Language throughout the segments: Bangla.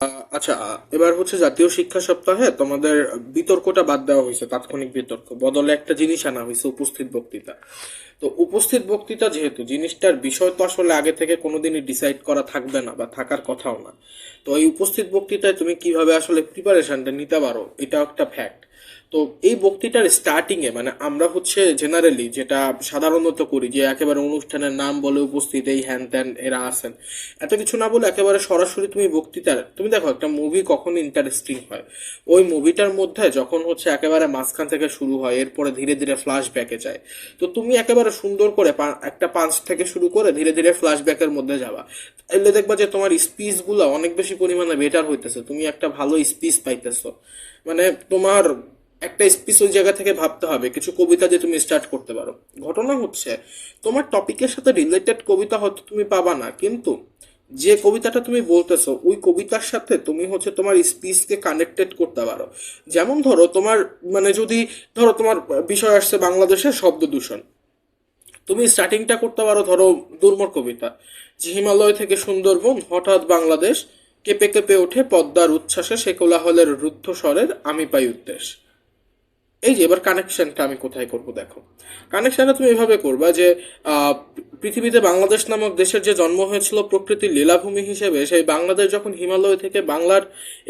Uh, আচ্ছা এবার হচ্ছে জাতীয় শিক্ষা সপ্তাহে তোমাদের বিতর্কটা বাদ দেওয়া হয়েছে, তাৎক্ষণিক বিতর্ক। বদলে একটা জিনিস আনা হয়েছে উপস্থিত বক্তৃতা। তো উপস্থিত বক্তৃতা যেহেতু, জিনিসটার বিষয় তো আসলে আগে থেকে কোনোদিনই ডিসাইড করা থাকবে না বা থাকার কথাও না। তো এই উপস্থিত বক্তৃতায় তুমি কীভাবে আসলে প্রিপারেশনটা নিতে পারো, এটাও একটা ফ্যাক্ট তো এই বক্তৃতার স্টার্টিং এ মানে আমরা হচ্ছে জেনারেলি যেটা সাধারণত করি, যে একেবারে অনুষ্ঠানের নাম বলে উপস্থিত, এই হ্যান ত্যান এরা আসেন এত কিছু না বলে একেবারে সরাসরি তুমি বক্তৃতার, তুমি দেখো একটা মুভি কখন ইন্টারেস্টিং হয়। ওই মুভিটার মধ্যে যখন হচ্ছে একেবারে মাঝখান থেকে শুরু হয়, এরপরে ধীরে ধীরে ফ্ল্যাশ ব্যাকে যায়। তো তুমি একেবারে সুন্দর করে একটা পাঁচ থেকে শুরু করে ধীরে ধীরে ফ্ল্যাশ ব্যাকের মধ্যে যাবা। এলে দেখবা যে তোমার স্পিচগুলো অনেক বেশি পরিমাণে বেটার হইতেছে। তুমি একটা ভালো স্পিচ পাইতেছো। মানে তোমার একটা স্পিচ ওই জায়গা থেকে ভাবতে হবে, কিছু কবিতা যে তুমি স্টার্ট করতে পারো। ঘটনা হচ্ছে, তোমার টপিকের সাথে রিলেটেড কবিতা হয়তো তুমি পাবা না, কিন্তু যে কবিতাটা তুমি বলতেছো, ওই কবিতার সাথে তুমি হচ্ছে তোমার স্পিচকে কানেক্টেড করতে পারো। যেমন ধরো তোমার মানে যদি ধরো তোমার বিষয় আসছে বাংলাদেশের শব্দ দূষণ। তুমি স্টার্টিংটা করতে পারো ধরো দুর্মর কবিতা। যে হিমালয় থেকে সুন্দরবন হঠাৎ বাংলাদেশ কেঁপে কেঁপে ওঠে পদ্মার উচ্ছ্বাসে সে কোলাহলের রুদ্ধ স্বরের আমি পাই উদ্দেশ। এই যে, এবার কানেকশনটা আমি কোথায় করব দেখো। কানেকশনটা তুমি এভাবে করবা যে পৃথিবীতে বাংলাদেশ নামক দেশের যে জন্ম হয়েছিল প্রকৃতির লীলাভূমি হিসেবে, সেই বাংলাদেশ যখন হিমালয় থেকে বাংলার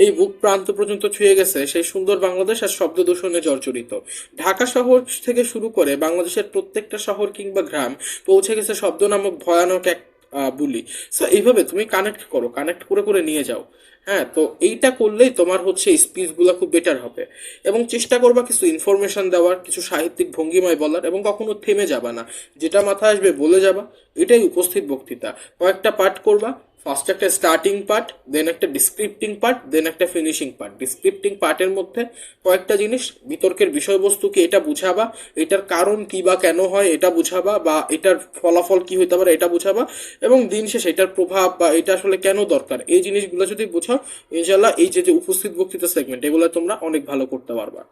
এই বুক প্রান্ত পর্যন্ত ছুঁয়ে গেছে, সেই সুন্দর বাংলাদেশ আর শব্দ দূষণে জর্জরিত। ঢাকা শহর থেকে শুরু করে বাংলাদেশের প্রত্যেকটা শহর কিংবা গ্রাম পৌঁছে গেছে শব্দ নামক ভয়ানক এক বুলি। সো এইভাবে তুমি কানেক্ট করো কানেক্ট করে করে নিয়ে যাও। হ্যাঁ তো এইটা করলেই তোমার হচ্ছে স্পিচগুলো খুব বেটার হবে। এবং চেষ্টা করবা কিছু ইনফরমেশন দেওয়ার, কিছু সাহিত্যিক ভঙ্গিমায় বলার, এবং কখনো থেমে যাবা না। যেটা মাথায় আসবে বলে যাবা, এটাই উপস্থিত বক্তৃতা। কয়েকটা পাঠ করবা ফার্স্ট একটা স্টার্টিং পার্ট দেন একটা ডিসক্রিপ্টিং পার্ট দেন একটা ফিনিশিং পার্ট ডিসক্রিপ্টিং পার্টের মধ্যে কয়েকটা জিনিস, বিতর্কের বিষয়বস্তু কি এটা বুঝাবা, এটার কারণ কি বা কেন হয় এটা বুঝাবা, বা এটার ফলাফল কি হইতে পারে এটা বুঝাবা, এবং দিন শেষে এটার প্রভাব বা এটা আসলে কেন দরকার? এই জিনিসগুলো যদি বুঝাও ইনশাল্লাহ এই যে উপস্থিত বক্তৃতা সেগমেন্ট এগুলো তোমরা অনেক ভালো করতে পারবা।